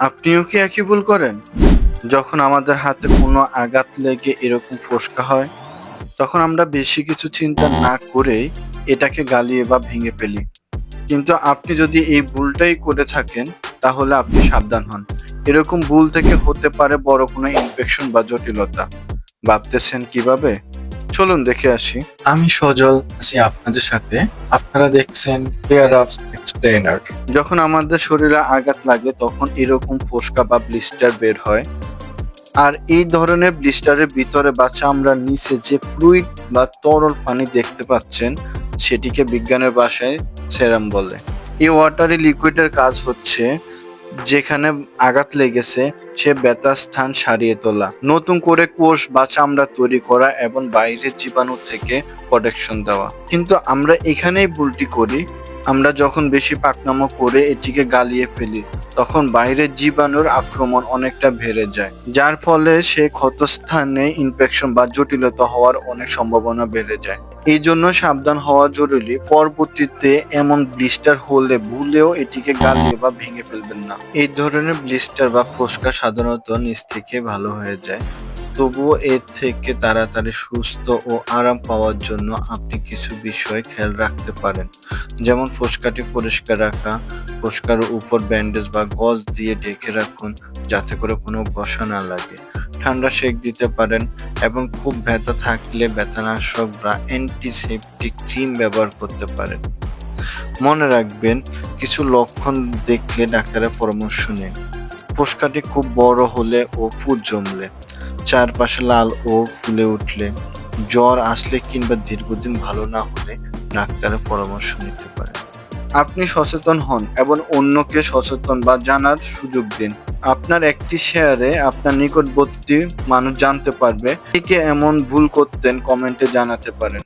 আপনিও কি একই ভুল করেন? যখন আমাদের হাতে কোনো আঘাত লেগে এরকম ফোসকা হয়, তখন আমরা বেশি কিছু চিন্তা না করেই এটাকে গালিয়ে বা ভেঙে ফেলি। কিন্তু আপনি যদি এই ভুলটাই করে থাকেন, তাহলে আপনি সাবধান হন। এরকম ভুল থেকে হতে পারে বড় কোনো ইনফেকশন বা জটিলতা। ভাবতেছেন কীভাবে? চলুন দেখে আসি। আমি সজল, আছি আপনাদের সাথে। আপনারা দেখছেন কেয়ার অফ এক্সপ্লেনার যখন আমাদের শরীরে আঘাত লাগে, তখন এরকম ফোসকা বা ব্লিস্টার বের হয়। আর এই ধরনের ব্লিস্টারের ভিতরে বা চামড়ার নিচে যে ফ্লুইড বা তরল পানি দেখতে পাচ্ছেন, সেটিকে বিজ্ঞানের ভাষায় সেরাম বলে। এই ওয়াটারি লিকুইডের কাজ হচ্ছে যেখানে আঘাত লেগেছে, সে ব্যথা স্থান সারিয়ে তোলা। নতুন করে কোষ বা চামড়া তৈরি করা এবং বাইরের জীবাণু থেকে প্রোটেকশন দেওয়া। কিন্তু আমরা এখানেই ভুলটি করি। আমরা যখন বেশি পাকনামো করে এটিকে গালিয়ে ফেলি, তখন বাইরের জীবাণুর আক্রমণ অনেকটা বেড়ে যায়, যার ফলে সে ক্ষতস্থানে ইনফেকশন বা জটিলতা হওয়ার অনেক সম্ভাবনা বেড়ে যায়। এই জন্য সাবধান হওয়া জরুরি, পরবর্তীতে এমন ব্লিস্টার হলে ভুলেও এটিকে গালিয়ে বা ভেঙে ফেলবেন না। এই ধরনের ব্লিস্টার বা ফোসকা সাধারণত নিচ থেকে ভালো হয়ে যায়। তবুও এর থেকে তাড়াতাড়ি সুস্থ ও আরাম পাওয়ার জন্য আপনি কিছু বিষয় খেয়াল রাখতে পারেন। যেমন ফোসকাটি পরিষ্কার রাখা, ফোসকার উপর ব্যান্ডেজ বা গজ দিয়ে ঢেকে রাখুন যাতে করে কোনো বসা না লাগে। ঠান্ডা সেক দিতে পারেন এবং খুব ব্যথা থাকলে ব্যথানাশক বা অ্যান্টিসেপটিক ক্রিম ব্যবহার করতে পারেন। মনে রাখবেন, কিছু লক্ষণ দেখলে ডাক্তারের পরামর্শ নিন। ফোসকাটি খুব বড় হলে ও ফুট জমলে। চারপাশে লাল ও ফুলে উঠলে, জ্বর আসলে কিংবা দীর্ঘদিন ভালো না হলে ডাক্তারের পরামর্শ নিতে পারেন। আপনি সচেতন হন এবং অন্যকে সচেতন বা জানার সুযোগ দিন। আপনার একটি শেয়ারে আপনার নিকটবর্তী মানুষ জানতে পারবে, কে এমন ভুল করতেন কমেন্টে জানাতে পারেন।